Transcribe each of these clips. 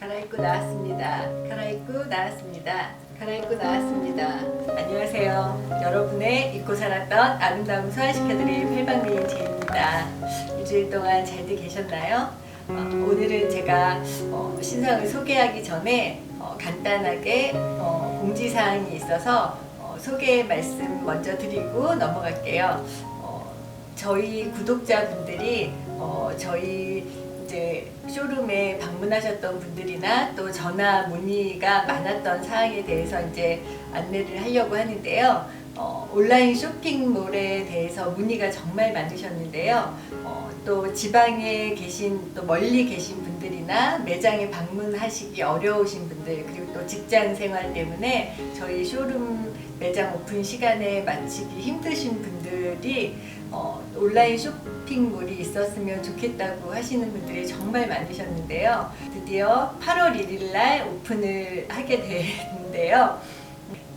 갈아입고 나왔습니다. 갈아입고 나왔습니다. 갈아입고 나왔습니다. 안녕하세요. 여러분의 잊고 살았던 아름다움 소환시켜드릴 팔방미인 제입니다. 일주일 동안 잘들 계셨나요? 어, 오늘은 제가 어, 신상을 소개하기 전에 어, 간단하게 어, 공지사항이 있어서 어, 소개 말씀 먼저 드리고 넘어갈게요. 어, 저희 구독자분들이 어, 저희 이제 쇼룸에 방문하셨던 분들이나 또 전화 문의가 많았던 사항에 대해서 이제 안내를 하려고 하는데요. 어, 온라인 쇼핑몰에 대해서 문의가 정말 많으셨는데요. 어, 또 지방에 계신 또 멀리 계신 분들이나 매장에 방문하시기 어려우신 분들 그리고 또 직장 생활 때문에 저희 쇼룸 매장 오픈 시간에 마치기 힘드신 분들이 어, 온라인 쇼핑몰이 있었으면 좋겠다고 하시는 분들이 정말 많으셨는데요. 드디어 8월 1일 날 오픈을 하게 됐는데요.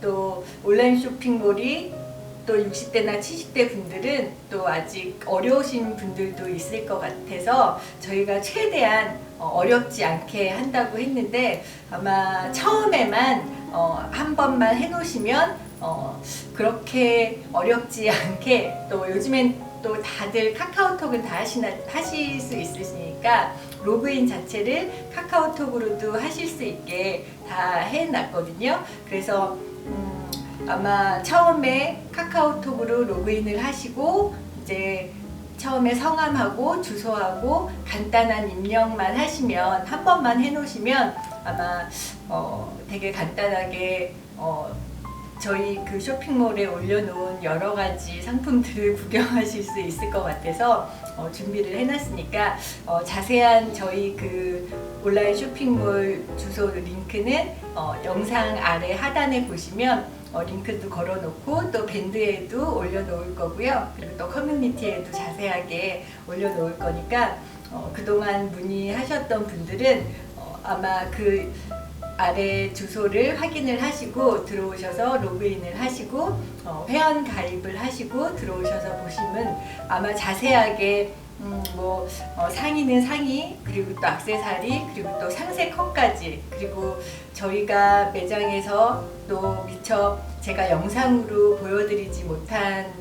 또 온라인 쇼핑몰이 또 60대나 70대 분들은 또 아직 어려우신 분들도 있을 것 같아서 저희가 최대한 어, 어렵지 않게 한다고 했는데 아마 처음에만 어, 한 번만 해놓으시면 어, 그렇게 어렵지 않게 또 요즘엔 또 다들 카카오톡은 다 하시나, 하실 수 있으시니까 로그인 자체를 카카오톡으로도 하실 수 있게 다 해놨거든요. 그래서 음, 아마 처음에 카카오톡으로 로그인을 하시고 이제 처음에 성함하고 주소하고 간단한 입력만 하시면 한 번만 해놓으시면 아마 어, 되게 간단하게 어, 저희 그 쇼핑몰에 올려놓은 여러 가지 상품들을 구경하실 수 있을 것 같아서 어, 준비를 해놨으니까 어, 자세한 저희 그 온라인 쇼핑몰 주소 링크는 어, 영상 아래 하단에 보시면 어, 링크도 걸어놓고 또 밴드에도 올려놓을 거고요. 그리고 또 커뮤니티에도 자세하게 올려놓을 거니까 어, 그동안 문의하셨던 분들은 어, 아마 그 아래 주소를 확인을 하시고 들어오셔서 로그인을 하시고 어, 회원 가입을 하시고 들어오셔서 보시면 아마 자세하게 음, 뭐 어, 상의는 상의 그리고 또 악세사리 그리고 또 상세 컷까지 그리고 저희가 매장에서 또 미처 제가 영상으로 보여드리지 못한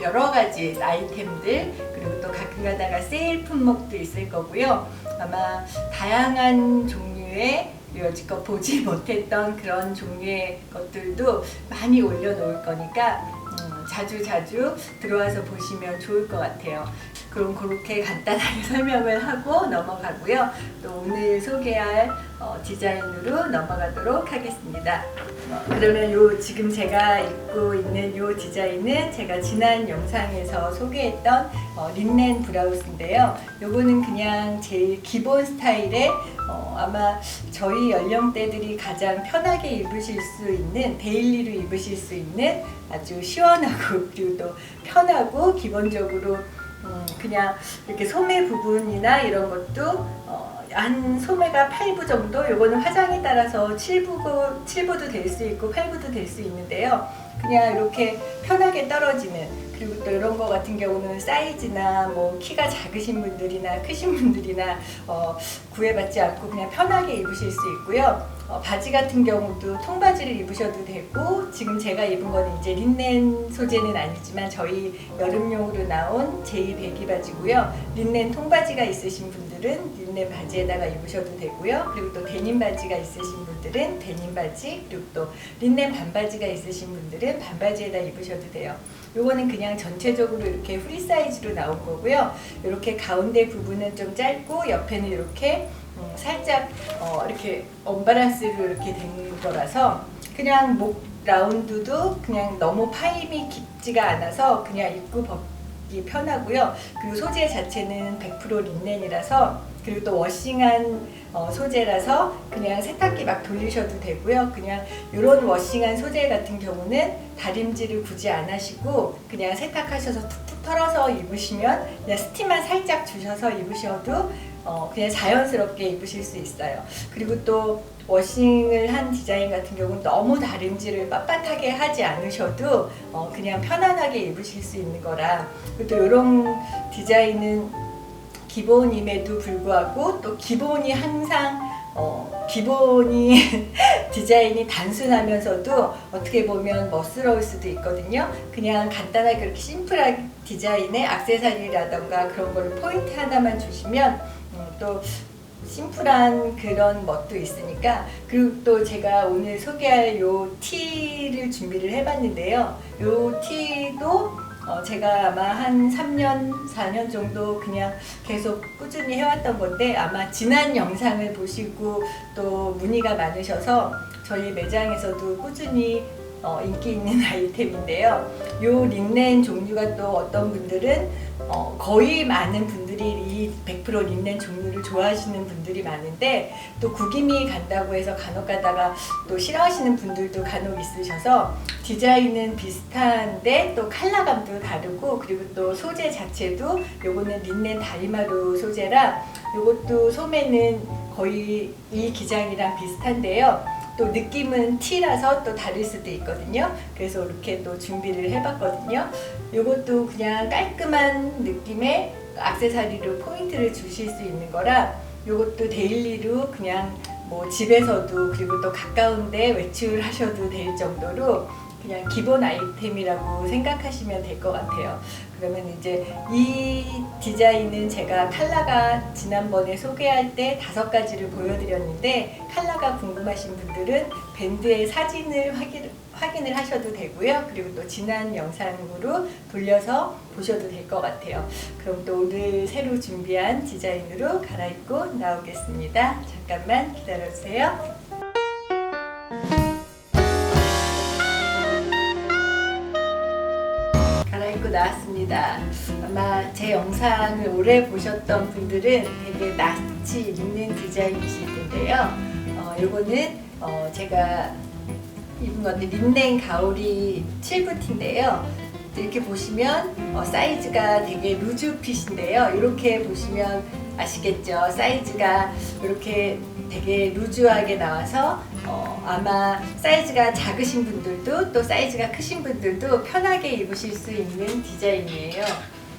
여러 가지 아이템들 그리고 또 가끔 가다가 세일 품목도 있을 거고요. 아마 다양한 종류의 여지껏 보지 못했던 그런 종류의 것들도 많이 올려놓을 거니까 음, 자주 자주 들어와서 보시면 좋을 것 같아요. 그럼 그렇게 간단하게 설명을 하고 넘어가고요. 또 오늘 소개할 어, 디자인으로 넘어가도록 하겠습니다. 어, 그러면 요 지금 제가 입고 있는 요 디자인은 제가 지난 영상에서 소개했던 어, 린넨 브라우스인데요. 요거는 그냥 제일 기본 스타일의 어, 아마 저희 연령대들이 가장 편하게 입으실 수 있는 데일리로 입으실 수 있는 아주 시원하고 그리고 또 편하고 기본적으로 음, 그냥 이렇게 소매 부분이나 이런 것도 어, 한 소매가 8부 정도 요거는 화장에 따라서 7부고 7부도 될 수 있고 8부도 될 수 있는데요. 그냥 이렇게 편하게 떨어지는 그리고 또 이런 거 같은 경우는 사이즈나 뭐 키가 작으신 분들이나 크신 분들이나 어, 구애받지 않고 그냥 편하게 입으실 수 있고요. 어, 바지 같은 경우도 통바지를 입으셔도 되고 지금 제가 입은 거는 이제 린넨 소재는 아니지만 저희 여름용으로 나온 제이 배기 바지고요. 린넨 통바지가 있으신 분들은 린넨 바지에다가 입으셔도 되고요. 그리고 또 데님 바지가 있으신 분들은 데님 바지 그리고 또 린넨 반바지가 있으신 분들은 반바지에다 입으셔도 돼요. 요거는 그냥 전체적으로 이렇게 프리 사이즈로 나온 거고요. 이렇게 가운데 부분은 좀 짧고 옆에는 이렇게 음, 살짝 어, 이렇게 언바란스로 이렇게 된 거라서 그냥 목 라운드도 그냥 너무 파임이 깊지가 않아서 그냥 입고 벗기 편하고요. 그리고 소재 자체는 100% 린넨이라서 그리고 또 워싱한 어, 소재라서 그냥 세탁기 막 돌리셔도 되고요. 그냥 이런 워싱한 소재 같은 경우는 다림질을 굳이 안 하시고 그냥 세탁하셔서 툭툭 털어서 입으시면 그냥 스팀만 살짝 주셔서 입으셔도 어, 그냥 자연스럽게 입으실 수 있어요. 그리고 또 워싱을 한 디자인 같은 경우는 너무 다림질을 빳빳하게 하지 않으셔도 어, 그냥 편안하게 입으실 수 있는 거라 또 이런 디자인은 기본임에도 불구하고 또 기본이 항상 어, 기본이 디자인이 단순하면서도 어떻게 보면 멋스러울 수도 있거든요. 그냥 간단하게 그렇게 심플한 디자인에 악세사리라던가 그런 거를 포인트 하나만 주시면 음, 또 심플한 그런 멋도 있으니까 그리고 또 제가 오늘 소개할 요 티를 준비를 해봤는데요. 요 티도 어, 제가 아마 한 3년, 4년 정도 그냥 계속 꾸준히 해왔던 건데 아마 지난 영상을 보시고 또 문의가 많으셔서 저희 매장에서도 꾸준히 어, 인기 있는 아이템인데요. 요 린넨 종류가 또 어떤 분들은 어, 거의 많은 분들이 이 100% 린넨 종류를 좋아하시는 분들이 많은데 또 구김이 간다고 해서 간혹 가다가 또 싫어하시는 분들도 간혹 있으셔서 디자인은 비슷한데 또 컬러감도 다르고 그리고 또 소재 자체도 요거는 린넨 다리마루 소재라 요것도 소매는 거의 이 기장이랑 비슷한데요. 또 느낌은 티라서 또 다를 수도 있거든요. 그래서 이렇게 또 준비를 해봤거든요. 요것도 그냥 깔끔한 느낌의 악세사리로 포인트를 주실 수 있는 거라 요것도 데일리로 그냥 뭐 집에서도 그리고 또 가까운데 외출하셔도 될 정도로 그냥 기본 아이템이라고 생각하시면 될 것 같아요. 그러면 이제 이 디자인은 제가 컬러가 지난번에 소개할 때 다섯 가지를 보여드렸는데 컬러가 궁금하신 분들은 밴드의 사진을 확인, 확인을 하셔도 되고요. 그리고 또 지난 영상으로 돌려서 보셔도 될 것 같아요. 그럼 또 오늘 새로 준비한 디자인으로 갈아입고 나오겠습니다. 잠깐만 기다려주세요. 나왔습니다. 아마 제 영상을 오래 보셨던 분들은 되게 낯이 있는 디자인이실 텐데요. 어, 요거는 어, 제가 입은 건데 린넨 가오리 7부티인데요. 이렇게 보시면 어, 사이즈가 되게 루즈 핏인데요. 이렇게 보시면 아시겠죠? 사이즈가 이렇게 되게 루즈하게 나와서 어, 아마 사이즈가 작으신 분들도 또 사이즈가 크신 분들도 편하게 입으실 수 있는 디자인이에요.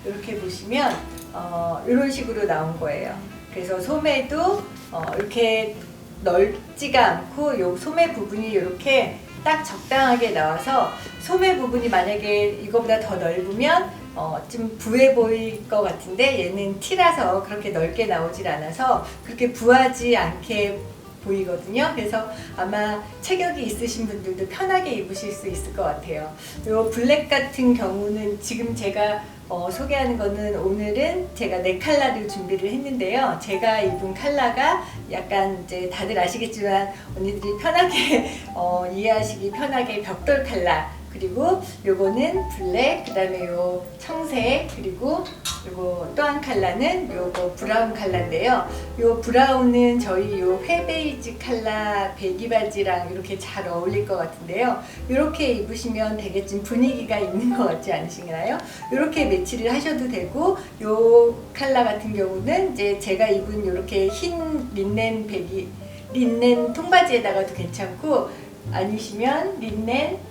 이렇게 보시면 어, 이런 식으로 나온 거예요. 그래서 소매도 어, 이렇게 넓지가 않고 요 소매 부분이 이렇게 딱 적당하게 나와서 소매 부분이 만약에 이거보다 더 넓으면 어, 좀 부해 보일 것 같은데 얘는 티라서 그렇게 넓게 나오질 않아서 그렇게 부하지 않게 보이거든요. 그래서 아마 체격이 있으신 분들도 편하게 입으실 수 있을 것 같아요. 요 블랙 같은 경우는 지금 제가 어, 소개하는 거는 오늘은 제가 네 컬러를 준비를 했는데요. 제가 입은 컬러가 약간 이제 다들 아시겠지만 언니들이 편하게 어, 이해하시기 편하게 벽돌 컬러 그리고 요거는 블랙 그 다음에 요 청색 그리고 요거 또한 컬러는 요거 브라운 컬러인데요. 요 브라운은 저희 요 회베이지 컬러 배기 바지랑 이렇게 잘 어울릴 것 같은데요. 이렇게 입으시면 되게 좀 분위기가 있는 것 같지 않으신가요? 이렇게 매치를 하셔도 되고 요 컬러 같은 경우는 이제 제가 입은 이렇게 흰 린넨 배기 린넨 통바지에다가도 괜찮고 아니시면 린넨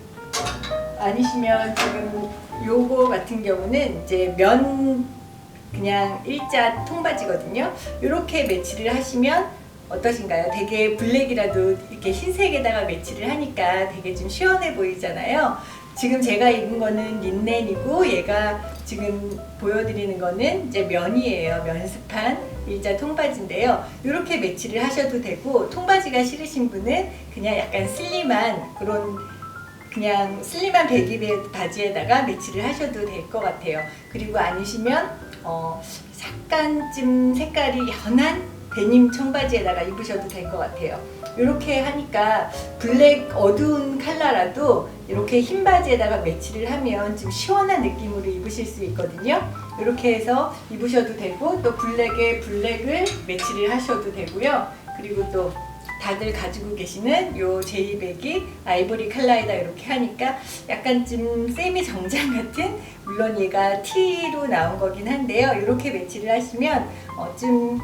아니시면 지금 요거 같은 경우는 이제 면 그냥 일자 통바지거든요. 이렇게 매치를 하시면 어떠신가요? 되게 블랙이라도 이렇게 흰색에다가 매치를 하니까 되게 좀 시원해 보이잖아요. 지금 제가 입은 거는 린넨이고 얘가 지금 보여드리는 거는 이제 면이에요. 면스판 일자 통바지인데요. 이렇게 매치를 하셔도 되고 통바지가 싫으신 분은 그냥 약간 슬림한 그런 그냥 슬림한 배기 바지에다가 매치를 하셔도 될 것 같아요. 그리고 아니시면 어, 약간쯤 색깔이 연한 데님 청바지에다가 입으셔도 될 것 같아요. 이렇게 하니까 블랙 어두운 컬러라도 이렇게 흰 바지에다가 매치를 하면 좀 시원한 느낌으로 입으실 수 있거든요. 이렇게 해서 입으셔도 되고 또 블랙에 블랙을 매치를 하셔도 되고요. 그리고 또 다들 가지고 계시는 요 제이백이 아이보리 컬러에다 이렇게 하니까 약간 좀 세미 정장 같은 물론 얘가 T로 나온 거긴 한데요. 이렇게 매치를 하시면 어, 좀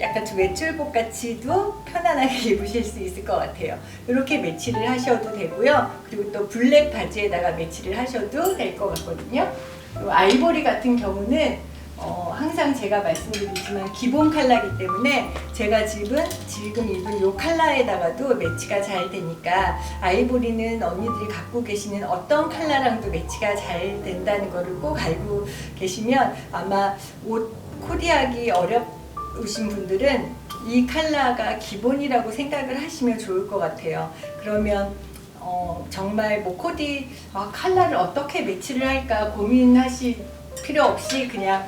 약간 좀 외출복 같이도 편안하게 입으실 수 있을 것 같아요. 이렇게 매치를 하셔도 되고요. 그리고 또 블랙 바지에다가 매치를 하셔도 될 것 같거든요. 요 아이보리 같은 경우는 어, 항상 제가 말씀드리지만 기본 컬러이기 때문에 제가 지금 지금 입은 이 컬러에다가도 매치가 잘 되니까 아이보리는 언니들이 갖고 계시는 어떤 컬러랑도 매치가 잘 된다는 거를 꼭 알고 계시면 아마 옷 코디하기 어려우신 분들은 이 컬러가 기본이라고 생각을 하시면 좋을 것 같아요. 그러면 어, 정말 뭐 코디 아, 컬러를 어떻게 매치를 할까 고민하실 필요 없이 그냥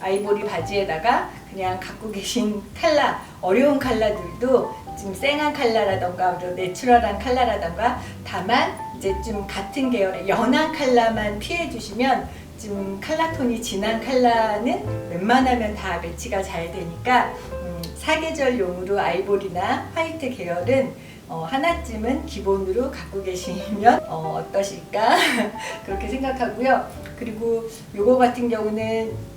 아이보리 바지에다가 그냥 갖고 계신 컬러 어려운 컬러들도 좀 쌩한 컬러라던가 또 내추럴한 컬러라던가 다만 이제 좀 같은 계열의 연한 컬러만 피해 주시면 좀 컬러 톤이 진한 컬러는 웬만하면 다 매치가 잘 되니까 음, 사계절용으로 아이보리나 화이트 계열은 어, 하나쯤은 기본으로 갖고 계시면 어, 어떠실까 그렇게 생각하고요. 그리고 요거 같은 경우는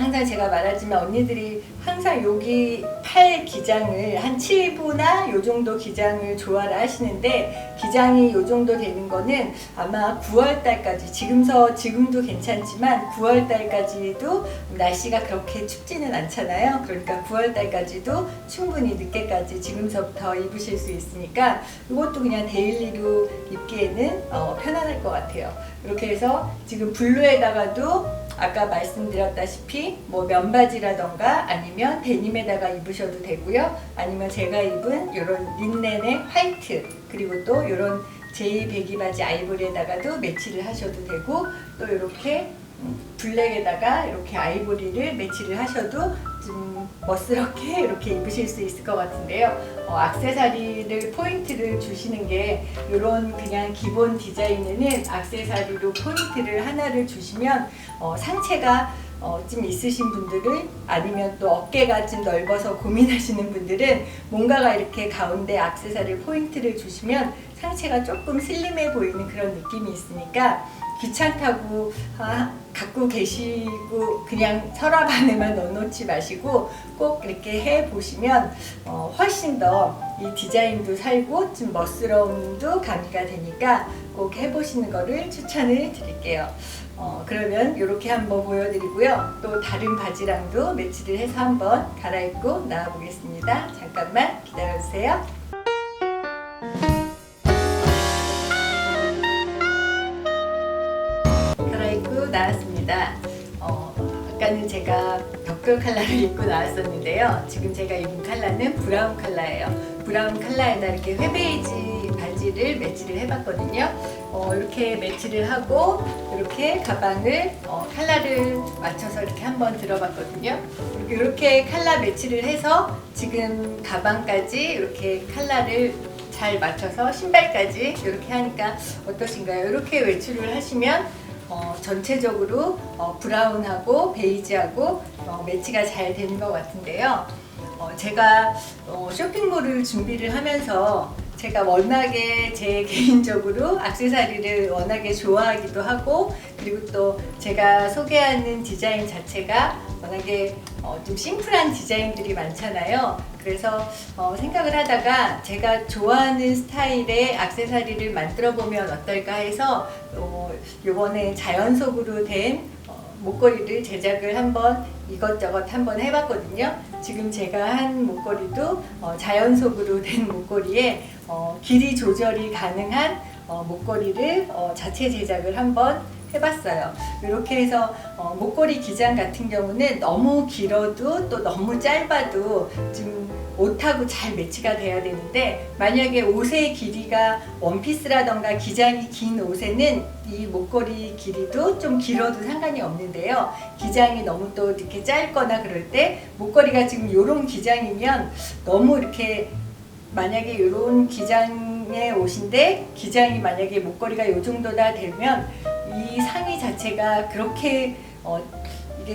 항상 제가 말하지만 언니들이 항상 여기 팔 기장을 한 7부나 요 정도 기장을 좋아를 하시는데 기장이 요 정도 되는 거는 아마 9월 달까지 지금서 지금도 괜찮지만 9월 달까지도 날씨가 그렇게 춥지는 않잖아요. 그러니까 9월 달까지도 충분히 늦게까지 지금서부터 입으실 수 있으니까 이것도 그냥 데일리로 입기에는 어, 편안할 것 같아요. 이렇게 해서 지금 블루에다가도 아까 말씀드렸다시피 뭐 면바지라던가 아니면 데님에다가 입으셔도 되고요. 아니면 제가 입은 이런 린넨의 화이트 그리고 또 이런 제이 배기 바지 아이보리에다가도 매치를 하셔도 되고 또 이렇게 음, 블랙에다가 이렇게 아이보리를 매치를 하셔도 좀 멋스럽게 이렇게 입으실 수 있을 것 같은데요. 어, 악세사리를 포인트를 주시는 게 이런 그냥 기본 디자인에는 악세사리로 포인트를 하나를 주시면 어, 상체가 어, 좀 있으신 분들은 아니면 또 어깨가 좀 넓어서 고민하시는 분들은 뭔가가 이렇게 가운데 악세사리 포인트를 주시면 상체가 조금 슬림해 보이는 그런 느낌이 있으니까 귀찮다고 아, 갖고 계시고 그냥 서랍 안에만 넣어놓지 마시고 꼭 이렇게 해 보시면 어, 훨씬 더 이 디자인도 살고 좀 멋스러움도 가미가 되니까 꼭 해보시는 거를 추천을 드릴게요. 어, 그러면 이렇게 한번 보여드리고요. 또 다른 바지랑도 매치를 해서 한번 갈아입고 나와보겠습니다. 잠깐만 기다려주세요. 제가 벽돌 컬러를 입고 나왔었는데요. 지금 제가 입은 컬러는 브라운 컬러예요. 브라운 컬러에다 이렇게 회베이지 바지를 매치를 해봤거든요. 어, 이렇게 매치를 하고 이렇게 가방을 어, 컬러를 맞춰서 이렇게 한번 들어봤거든요. 이렇게, 컬러 매치를 해서 지금 가방까지 이렇게 컬러를 잘 맞춰서 신발까지 이렇게 하니까 어떠신가요? 이렇게 외출을 하시면 어, 전체적으로 어, 브라운하고 베이지하고 어, 매치가 잘 되는 것 같은데요. 어, 제가 어, 쇼핑몰을 준비를 하면서 제가 워낙에 제 개인적으로 악세사리를 워낙에 좋아하기도 하고 그리고 또 제가 소개하는 디자인 자체가 워낙에 어, 좀 심플한 디자인들이 많잖아요. 그래서 어, 생각을 하다가 제가 좋아하는 스타일의 악세사리를 만들어 보면 어떨까 해서 어, 요번에 자연석으로 된 어, 목걸이를 제작을 한번 이것저것 한번 해봤거든요. 지금 제가 한 목걸이도 어, 자연석으로 된 목걸이에 어, 길이 조절이 가능한 어, 목걸이를 어, 자체 제작을 한번 해봤어요. 이렇게 해서 어, 목걸이 기장 같은 경우는 너무 길어도 또 너무 짧아도 좀 옷하고 잘 매치가 돼야 되는데 만약에 옷의 길이가 원피스라던가 기장이 긴 옷에는 이 목걸이 길이도 좀 길어도 상관이 없는데요. 기장이 너무 또 이렇게 짧거나 그럴 때 목걸이가 지금 이런 기장이면 너무 이렇게 만약에 이런 기장의 옷인데 기장이 만약에 목걸이가 이 정도다 되면 이 상의 자체가 그렇게 어,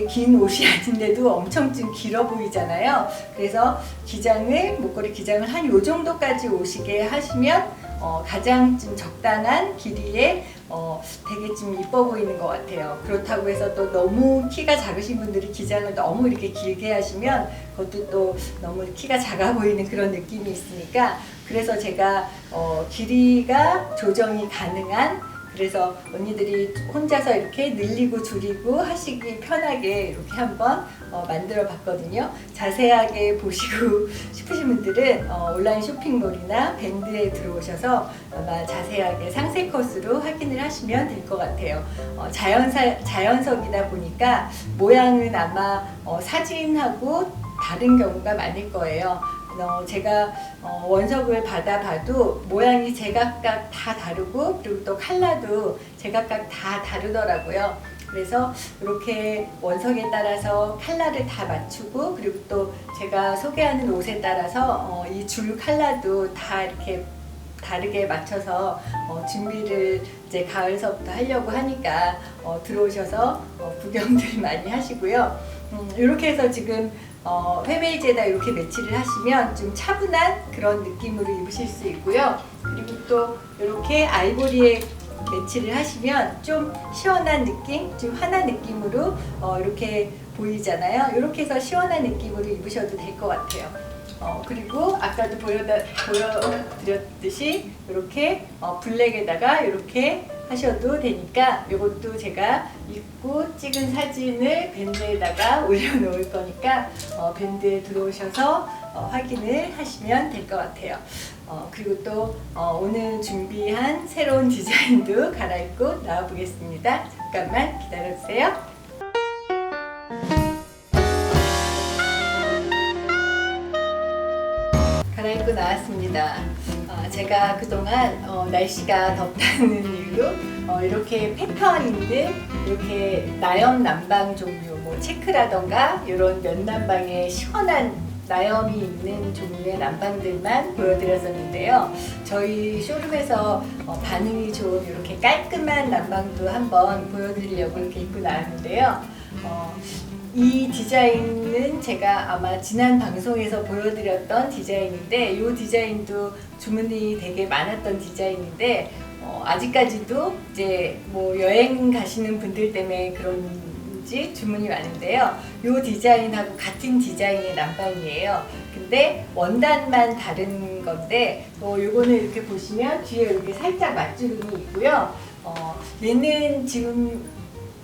긴 옷이 아닌데도 엄청 좀 길어 보이잖아요. 그래서 기장을 목걸이 기장을 한 요 정도까지 오시게 하시면 어, 가장 좀 적당한 길이에 어, 되게 좀 이뻐 보이는 것 같아요. 그렇다고 해서 또 너무 키가 작으신 분들이 기장을 너무 이렇게 길게 하시면 그것도 또 너무 키가 작아 보이는 그런 느낌이 있으니까 그래서 제가 어, 길이가 조정이 가능한 그래서 언니들이 혼자서 이렇게 늘리고 줄이고 하시기 편하게 이렇게 한번 어, 만들어 봤거든요. 자세하게 보시고 싶으신 분들은 어, 온라인 쇼핑몰이나 밴드에 들어오셔서 아마 자세하게 상세 컷으로 확인을 하시면 될 것 같아요. 어, 자연사, 자연석이다 보니까 모양은 아마 어, 사진하고 다른 경우가 많을 거예요. 어, 제가 어, 원석을 받아봐도 모양이 제각각 다 다르고 그리고 또 컬러도 제각각 다 다르더라고요. 그래서 이렇게 원석에 따라서 컬러를 다 맞추고 그리고 또 제가 소개하는 옷에 따라서 어, 이줄 컬러도 다 이렇게 다르게 맞춰서 어, 준비를 이제 가을서부터 하려고 하니까 어, 들어오셔서 어, 구경들 많이 하시고요. 음, 이렇게 해서 지금 어, 회베이지에다 이렇게 매치를 하시면 좀 차분한 그런 느낌으로 입으실 수 있고요. 그리고 또 이렇게 아이보리에 매치를 하시면 좀 시원한 느낌, 좀 환한 느낌으로 어, 이렇게 보이잖아요. 이렇게 해서 시원한 느낌으로 입으셔도 될 것 같아요. 어, 그리고 아까도 보여드렸듯이 이렇게 어, 블랙에다가 이렇게 하셔도 되니까 이것도 제가 입고 찍은 사진을 밴드에다가 올려놓을 거니까 어, 밴드에 들어오셔서 어, 확인을 하시면 될 것 같아요. 어, 그리고 또 어, 오늘 준비한 새로운 디자인도 갈아입고 나와보겠습니다. 잠깐만 기다려주세요. 갈아입고 나왔습니다. 어, 제가 그동안 어, 날씨가 덥다는 이유로 어, 이렇게 패턴 있는 이렇게 나염 난방 종류, 뭐 체크라던가 이런 면난방에 시원한 나염이 있는 종류의 난방들만 보여드렸었는데요. 저희 쇼룸에서 어, 반응이 좋은 이렇게 깔끔한 난방도 한번 보여드리려고 이렇게 입고 나왔는데요. 어, 이 디자인은 제가 아마 지난 방송에서 보여드렸던 디자인인데 이 디자인도 주문이 되게 많았던 디자인인데 어, 아직까지도 이제 뭐 여행 가시는 분들 때문에 그런지 주문이 많은데요. 이 디자인하고 같은 디자인의 난방이에요. 근데 원단만 다른 건데 어, 요거는 이렇게 보시면 뒤에 이렇게 살짝 맞주름이 있고요. 어, 얘는 지금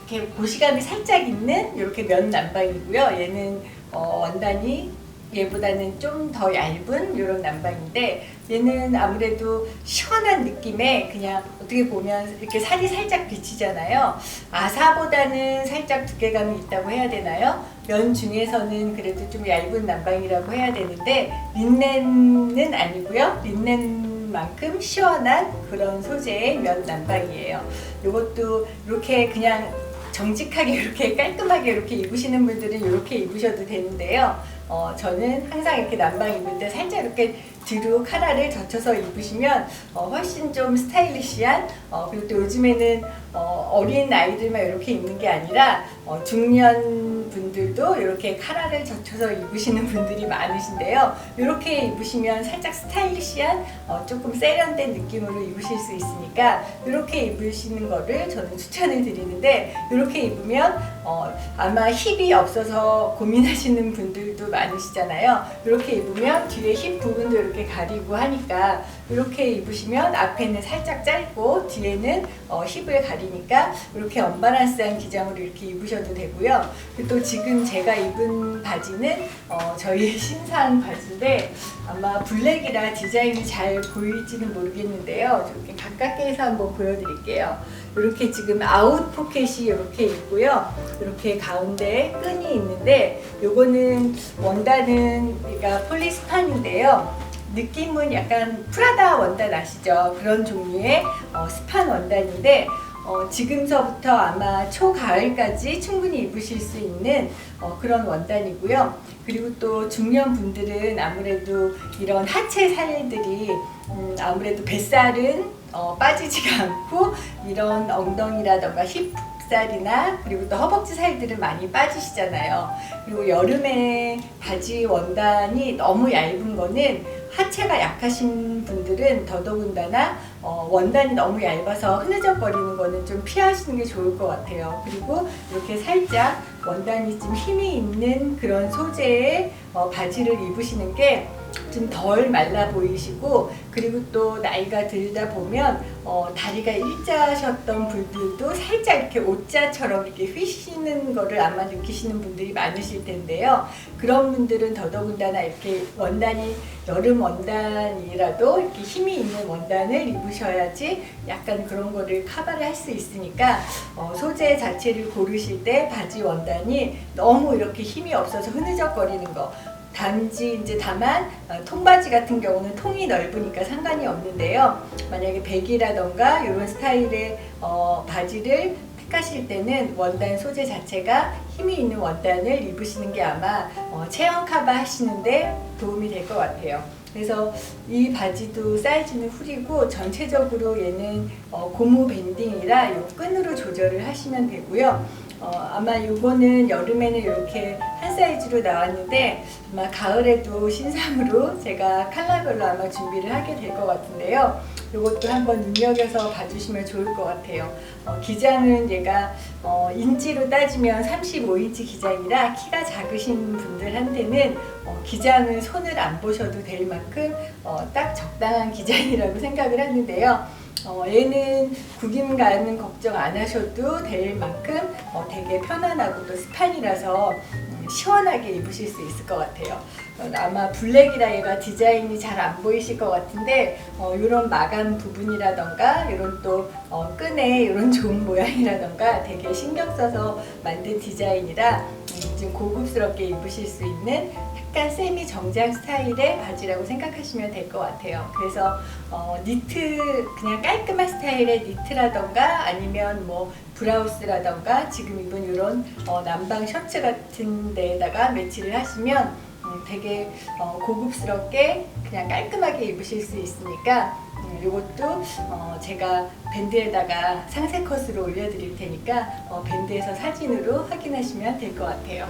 이렇게 보시감이 살짝 있는 이렇게 면 난방이고요. 얘는 어, 원단이 얘보다는 좀 더 얇은 이런 난방인데 얘는 아무래도 시원한 느낌에 그냥 어떻게 보면 이렇게 살이 살짝 비치잖아요. 아사보다는 살짝 두께감이 있다고 해야 되나요? 면 중에서는 그래도 좀 얇은 난방이라고 해야 되는데 린넨은 아니고요. 린넨 만큼 시원한 그런 소재의 면 난방이에요. 이것도 이렇게 그냥 정직하게 이렇게 깔끔하게 이렇게 입으시는 분들은 이렇게 입으셔도 되는데요. 어, 저는 항상 이렇게 난방 입을 때 살짝 이렇게 뒤로 카라를 젖혀서 입으시면 어, 훨씬 좀 스타일리시한 어, 그리고 또 요즘에는 어, 린 아이들만 이렇게 입는 게 아니라 어, 중년 분들도 이렇게 카라를 젖혀서 입으시는 분들이 많으신데요. 이렇게 입으시면 살짝 스타일리시한 어, 조금 세련된 느낌으로 입으실 수 있으니까 이렇게 입으시는 거를 저는 추천을 드리는데 이렇게 입으면 어, 아마 힙이 없어서 고민하시는 분들도 많으시잖아요. 이렇게 입으면 뒤에 힙 부분도 이렇게 가리고 하니까 이렇게 입으시면 앞에는 살짝 짧고 뒤에는 어, 힙을 가리니까 이렇게 언바란스한 기장으로 이렇게 입으셔도 되고요. 또 지금 제가 입은 바지는 어, 저희 신상 바지인데 아마 블랙이라 디자인이 잘 보일지는 모르겠는데요. 이렇게 가깝게 해서 한번 보여드릴게요. 이렇게 지금 아웃 포켓이 이렇게 있고요. 이렇게 가운데 끈이 있는데 요거는 원단은 그러니까 폴리스판인데요. 느낌은 약간 프라다 원단 아시죠? 그런 종류의 어, 스판 원단인데 어, 지금서부터 아마 초가을까지 충분히 입으실 수 있는 어, 그런 원단이고요. 그리고 또 중년 분들은 아무래도 이런 하체 살들이 음, 아무래도 뱃살은 어, 빠지지가 않고 이런 엉덩이라던가 힙 살이나 그리고 또 허벅지 살들은 많이 빠지시잖아요. 그리고 여름에 바지 원단이 너무 얇은 거는 하체가 약하신 분들은 더더군다나 어, 원단이 너무 얇아서 흐느적거리는 거는 좀 피하시는 게 좋을 것 같아요. 그리고 이렇게 살짝 원단이 좀 힘이 있는 그런 소재의 어, 바지를 입으시는 게 좀 덜 말라 보이시고 그리고 또 나이가 들다 보면 어, 다리가 일자셨던 분들도 살짝 이렇게 옷자처럼 이렇게 휘시는 거를 아마 느끼시는 분들이 많으실 텐데요. 그런 분들은 더더군다나 이렇게 원단이 여름 원단이라도 이렇게 힘이 있는 원단을 입으 셔야지 약간 그런 거를 커버를 할 수 있으니까 어, 소재 자체를 고르실 때 바지 원단이 너무 이렇게 힘이 없어서 흐느적거리는 거 단지 이제 다만 어, 통바지 같은 경우는 통이 넓으니까 상관이 없는데요. 만약에 백이라던가 이런 스타일의 어, 바지를 택하실 때는 원단 소재 자체가 힘이 있는 원단을 입으시는 게 아마 어, 체형 커버 하시는데 도움이 될 것 같아요. 그래서 이 바지도 사이즈는 후리고 전체적으로 얘는 어, 고무 밴딩이라 요 끈으로 조절을 하시면 되고요. 어, 아마 요거는 여름에는 이렇게 한 사이즈로 나왔는데 아마 가을에도 신상으로 제가 컬러별로 아마 준비를 하게 될 것 같은데요. 요것도 한번 눈여겨서 봐주시면 좋을 것 같아요. 어, 기장은 얘가 어, 인치로 따지면 35인치 기장이라 키가 작으신 분들한테는 어, 기장을 손을 안 보셔도 될 만큼 어, 딱 적당한 기장이라고 생각을 하는데요. 어, 얘는 구김 가는 걱정 안 하셔도 될 만큼 어, 되게 편안하고 또 스판이라서 음, 시원하게 입으실 수 있을 것 같아요. 어, 아마 블랙이라 얘가 디자인이 잘 안 보이실 것 같은데 이런 마감 부분이라던가 이런 또 어, 끈에 이런 좋은 모양이라던가 되게 신경 써서 만든 디자인이라 음, 좀 고급스럽게 입으실 수 있는 약간 세미 정장 스타일의 바지라고 생각하시면 될 것 같아요. 그래서 어, 니트 그냥 깔끔한 스타일의 니트라던가 아니면 뭐 브라우스라던가 지금 입은 이런 어, 남방 셔츠 같은 데에다가 매치를 하시면 음, 되게 어, 고급스럽게 그냥 깔끔하게 입으실 수 있으니까 음, 이것도 어, 제가 밴드에다가 상세 컷으로 올려드릴 테니까 어, 밴드에서 사진으로 확인하시면 될 것 같아요.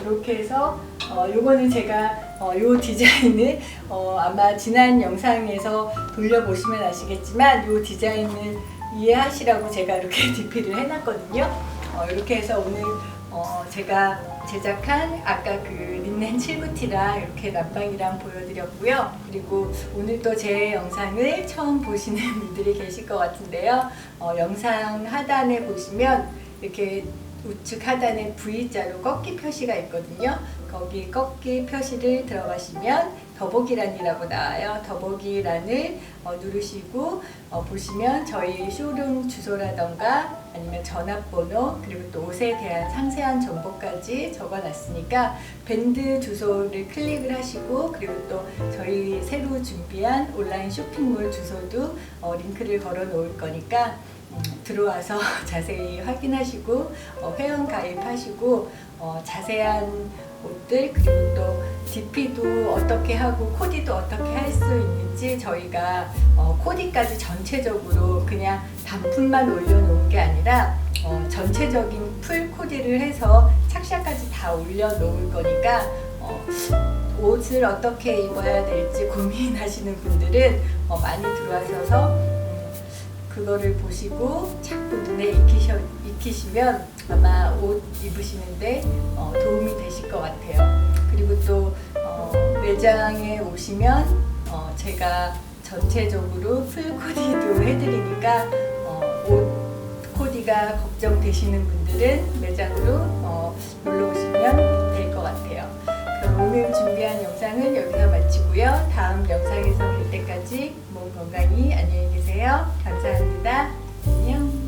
이렇게 해서 어, 요거는 제가 어, 요 디자인을 어, 아마 지난 영상에서 돌려보시면 아시겠지만 요 디자인을 이해하시라고 제가 이렇게 DP를 해놨거든요. 어, 이렇게 해서 오늘 어, 제가 제작한 아까 그 린넨 7부티랑 이렇게 남방이랑 보여드렸고요. 그리고 오늘 또 제 영상을 처음 보시는 분들이 계실 것 같은데요. 어, 영상 하단에 보시면 이렇게 우측 하단에 V자로 꺾기 표시가 있거든요. 거기 꺾기 표시를 들어가시면 더보기란이라고 나와요. 더보기란을 어, 누르시고 어, 보시면 저희 쇼룸 주소라던가 아니면 전화번호 그리고 또 옷에 대한 상세한 정보까지 적어놨으니까 밴드 주소를 클릭을 하시고 그리고 또 저희 새로 준비한 온라인 쇼핑몰 주소도 어, 링크를 걸어 놓을 거니까 음, 들어와서 자세히 확인하시고 어, 회원 가입하시고 어, 자세한 옷들 그리고 또 DP도 어떻게 하고 코디도 어떻게 할 수 있는지 저희가 어, 코디까지 전체적으로 그냥 단품만 올려놓은 게 아니라 어, 전체적인 풀 코디를 해서 착샷까지 다 올려놓을 거니까 어, 옷을 어떻게 입어야 될지 고민하시는 분들은 어, 많이 들어와셔서 음, 그거를 보시고 자꾸 눈에 익히셔, 익히시면 아마 옷 입으시는데 어, 도움이 되실 것 같아요. 그리고 또 어, 매장에 오시면 어, 제가 전체적으로 풀 코디도 해드리니까 어, 옷 코디가 걱정되시는 분들은 매장으로 어, 놀러 오시면 될 것 같아요. 그럼 오늘 준비한 영상은 여기서 마치고요. 다음 영상에서 뵐 때까지 몸 건강히 안녕히 계세요. 감사합니다. 안녕.